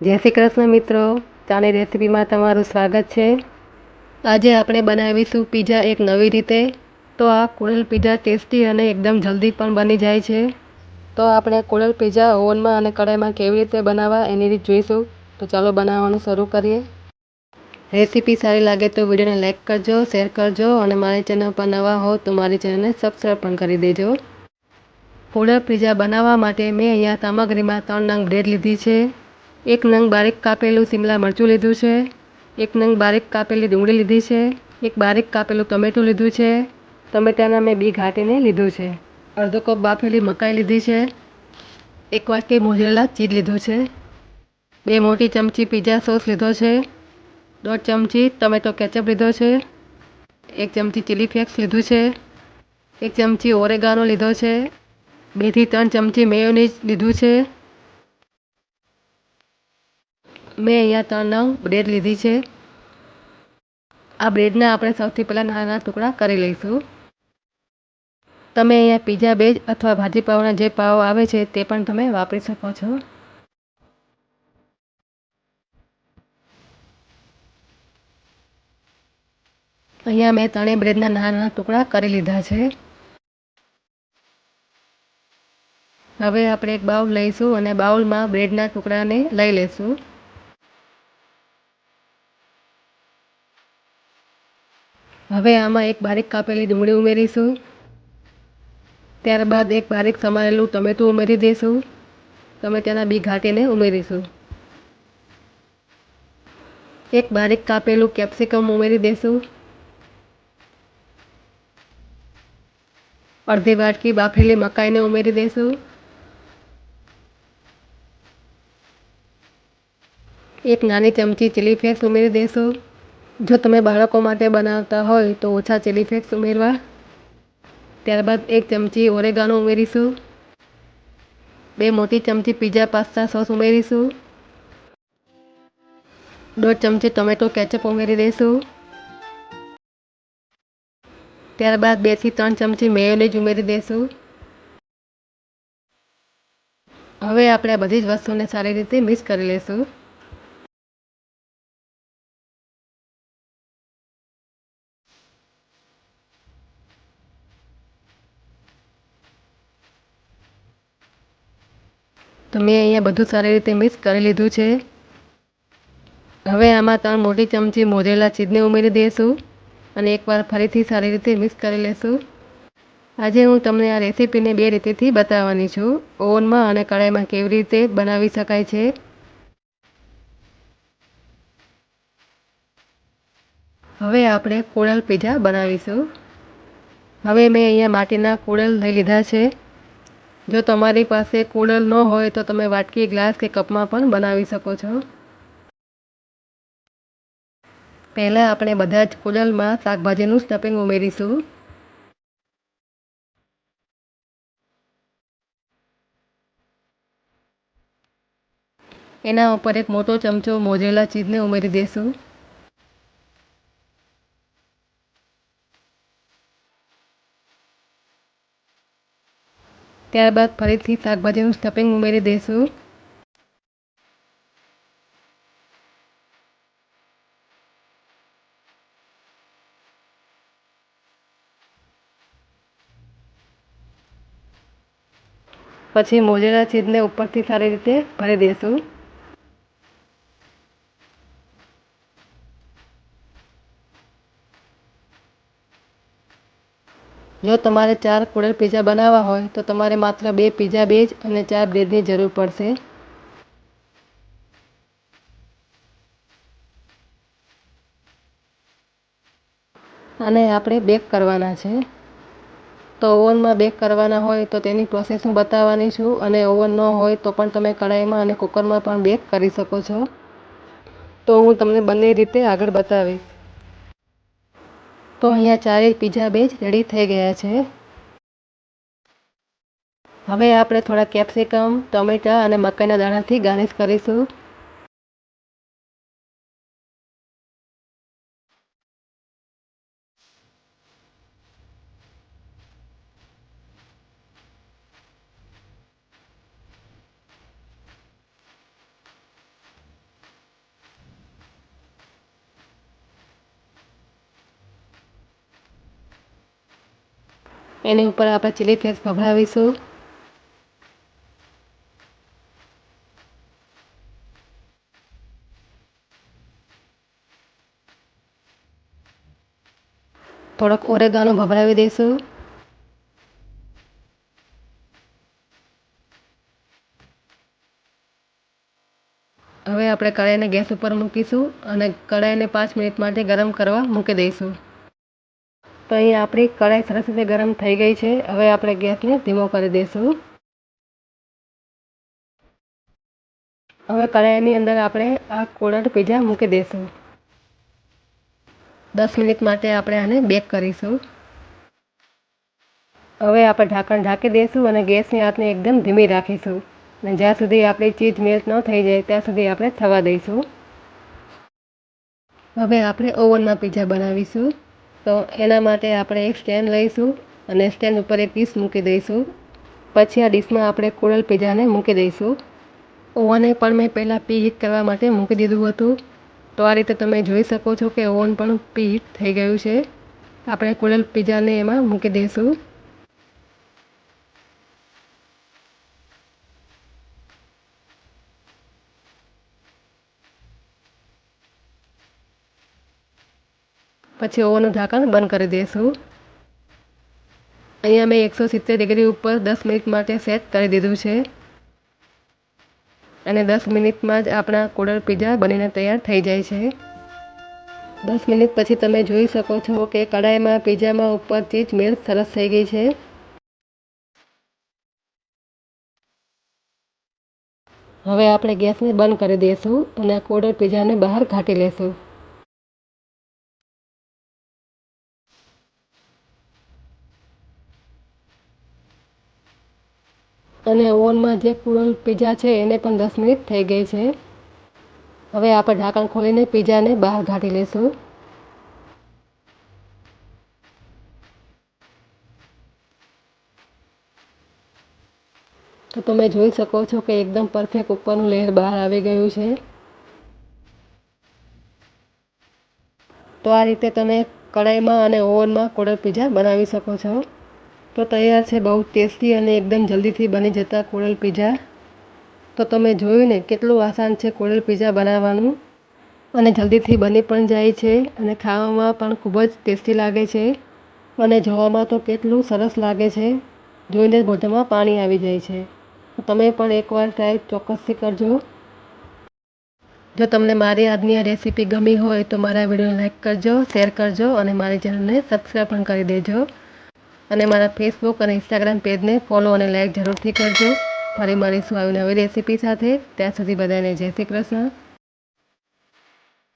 જય શ્રી કૃષ્ણ મિત્રો. ચાની રેસીપીમાં તમારું સ્વાગત છે. આજે આપણે બનાવીશું પીઝા એક નવી રીતે. તો આ કોરલ પીઝા ટેસ્ટી અને એકદમ જલ્દી પણ બની જાય છે. તો આપણે કોરલ પીઝા ઓવનમાં અને કઢાઈમાં કેવી રીતે બનાવવા એની રીત જોઈશું. તો ચાલો બનાવવાનું શરૂ કરીએ. રેસીપી સારી લાગે તો વિડીયોને લાઇક કરજો, શેર કરજો અને મારી ચેનલ પર નવા હો તો મારી ચેનલને સબસ્ક્રાઈબ પણ કરી દેજો. કોરલ પીઝા બનાવવા માટે મેં અહીંયા સામગ્રીમાં ત્રણ નંગ બ્રેડ લીધી છે. એક નંગ બારીક કાપેલું સિમલા મરચું લીધું છે, એક નંગ બારીક કાપેલી ડુંગળી લીધી છે, એક બારીક કાપેલું ટમેટું લીધું છે, ટમેટાના મેં બી ઘાટીને લીધું છે. અડધો કપ બાફેલી મકાઈ લીધી છે, એક વાટકી મોજેલા ચીજ લીધું છે, બે મોટી ચમચી પીઝા સોસ લીધો છે, દોઢ ચમચી ટમેટો કેચઅપ લીધો છે, એક ચમચી ચીલી ફ્લેક્સ લીધું છે, એક ચમચી ઓરેગાનો લીધો છે, બેથી ત્રણ ચમચી મેયોનીઝ લીધું છે મેં અહીંયા ત્રણ નંગ બ્રેડ લીધી છે. આ બ્રેડના આપણે સૌથી પહેલાં નાના નાના ટુકડા કરી લઈશું. તમે અહીંયા પીઝા બેજ અથવા ભાજી પાવના જે પાવ આવે છે તે પણ તમે વાપરી શકો છો. અહીંયા મેં ત્રણેય બ્રેડના નાના નાના ટુકડા કરી લીધા છે. હવે આપણે એક બાઉલ લઈશું અને બાઉલમાં બ્રેડના ટુકડાને લઈ લઈશું હવે આમાં એક બારીક કાપેલી ડુંગળી ઉમેરીશું. ત્યારબાદ એક બારીક સમારેલું ટમેટું ઉમેરી દઈશું ટમેટાના બી ઘાટીને ઉમેરીશું. એક બારીક કાપેલું કેપ્સિકમ ઉમેરી દઈશું અડધી વાટકી બાફેલી મકાઈને ઉમેરી દઈશું એક નાની ચમચી ચીલી ફ્લેક્સ ઉમેરી દઈશું જો તમે બાળકો માટે બનાવતા હોય તો ઓછા ચીલી ફ્લેક્સ ઉમેરવા. ત્યારબાદ એક ચમચી ઓરેગાનો ઉમેરીશું. બે મોટી ચમચી પીઝા પાસ્તા સોસ ઉમેરીશું. દોઢ ચમચી ટોમેટો કેચઅપ ઉમેરી દઈશું. ત્યારબાદ બેથી ત્રણ ચમચી મેયોનીઝ ઉમેરી દઈશું. હવે આપણે આ બધી જ વસ્તુને સારી રીતે મિક્સ કરી લઈશું. તો મેં અહીંયા બધું સારી રીતે મિક્સ કરી લીધું છે. હવે આમાં ત્રણ મોટી ચમચી મોરેલા ચીજને ઉમેરી દઈશું અને એકવાર ફરીથી સારી રીતે મિક્સ કરી લઈશું આજે હું તમને આ રેસીપીને બે રીતેથી બતાવવાની છું. ઓવનમાં અને કઢાઈમાં કેવી રીતે બનાવી શકાય છે. હવે આપણે કોળલ પીઝા બનાવીશું. હવે મેં અહીંયા માટીના કોળલ લઈ લીધા છે. જો તમારી પાસે કુડલ ન હોય તો તમે વાટકી ગ્લાસ કે કપમાં પણ બનાવી શકો છો. પહેલાં આપણે બધા જ કુડલમાં શાકભાજીનું સ્ટફિંગ ઉમેરીશું. એના ઉપર એક મોટો ચમચો મોજેલા ચીઝને ઉમેરી દઈશું ત્યારબાદ ફરીથી શાકભાજીનું સ્ટફિંગ ઉમેરી દઈશું પછી મોજેલા ચીઝને ઉપરથી સારી રીતે ભરી દઈશું જો તમારે ચાર કુડર પીઝા બનાવવા હોય, તો તમારે માત્ર બે પીઝા બેજ અને ચાર બ્રેડની જરૂર પડશે. અને આપણે બેક કરવાના છે. તો ઓવનમાં બેક કરવાના હોય, તો તેની પ્રોસેસ હું બતાવવાની છું. અને ઓવન ન હોય, તો પણ તમે કઢાઈમાં અને કુકરમાં પણ બેક કરી શકો છો. તો હું તમને બંને રીતે આગળ બતાવીશ. તો અહીંયા ચારેય પીઝા બેજ રેડી થઈ ગયા છે. હવે આપણે થોડા કેપ્સિકમ ટમેટાં અને મકાઈના દાણાથી ગાર્નિશ કરીશું. એની ઉપર આપણે ચીલી ફ્લેક્સ ભભરાવીશું. થોડોક ઓરેગાનો ભભરાવી દઈશું. હવે આપણે કડાઈને ગેસ ઉપર મૂકીશું અને કડાઈને પાંચ મિનિટ માટે ગરમ કરવા મૂકી દઈશું. તો અહીં આપણી કઢાઈ સરસ રીતે ગરમ થઈ ગઈ છે. હવે આપણે ગેસને ધીમો કરી દઈશું. હવે કઢાઈની અંદર આપણે આ કોળર પીઝા મૂકી દઈશું. દસ મિનિટ માટે આપણે આને બેક કરીશું. હવે આપણે ઢાંકણ ઢાંકી દઈશું અને ગેસની આંચને એકદમ ધીમી રાખીશું. અને જ્યાં સુધી આપણી ચીજ મેલ્ટ ન થઈ જાય, ત્યાં સુધી આપણે થવા દઈશું. હવે આપણે ઓવનમાં પીઝા બનાવીશું. તો એના માટે આપણે એક સ્ટેન્ડ લઈશું અને સ્ટેન્ડ ઉપર એક ડીશ મૂકી દઈશું. પછી આ ડીશમાં આપણે કોરલ પીઝાને મૂકી દઈશું. ઓવને પણ મેં પહેલાં પી હીટ કરવા માટે મૂકી દીધું હતું. તો આ રીતે તમે જોઈ શકો છો કે ઓવન પણ પી હીટ થઈ ગયું છે. આપણે કોરલ પીઝાને એમાં મૂકી દઈશું. પછી ઓવનનું ઢાંકણ બંધ કરી દઈશું અહીંયા મેં એકસો સિત્તેર ડિગ્રી ઉપર દસ મિનિટ માટે સેટ કરી દીધું છે. અને દસ મિનિટમાં જ આપણા કોડર પીઝા બનીને તૈયાર થઈ જાય છે. દસ મિનિટ પછી તમે જોઈ શકો છો કે કઢાઈમાં પીઝામાં ઉપર ચીજ મેલ્ટ સરસ થઈ ગઈ છે. હવે આપણે ગેસને બંધ કરી દઈશું અને કોડર પીઝાને બહાર કાઢી લેશું. અને ઓવનમાં જે કુરલ પીઝા છે એને પણ દસ મિનિટ થઈ ગઈ છે. હવે આપણે ઢાંકણ ખોલીને પીઝાને બહાર કાઢી લઈશું. તો તમે જોઈ શકો છો કે એકદમ પરફેક્ટ ઉપરનું લેયર બહાર આવી ગયું છે. તો આ રીતે તમે કઢાઈમાં અને ઓવનમાં કોડર પીઝા બનાવી શકો છો. તો તૈયાર છે, બહુ ટેસ્ટી અને એકદમ જલ્દીથી બની જતા કોળલ પીઝા. તો તમે જોયું ને કેટલું આસાન છે કોળલ પીઝા બનાવવાનું. અને જલ્દીથી બની પણ જાય છે અને ખાવામાં પણ ખૂબ જ ટેસ્ટી લાગે છે. અને જોવામાં તો કેટલું સરસ લાગે છે. જોઈને મોઢામાં પાણી આવી જાય છે. તમે પણ એકવાર ટ્રાય ચોક્કસથી કરજો. જો તમને મારી આજની આ રેસીપી ગમી હોય તો મારા વિડીયોને લાઈક કરજો શેર કરજો અને મારી ચેનલને સબસ્ક્રાઈબ પણ કરી દેજો. અને મારા ફેસબુક અને ઇન્સ્ટાગ્રામ પેજને ફોલો અને લાઇક જરૂરથી કરજો. ફરી મળીશું આવી નવી રેસીપી સાથે. ત્યાં સુધી બધાને જય શ્રી કૃષ્ણ.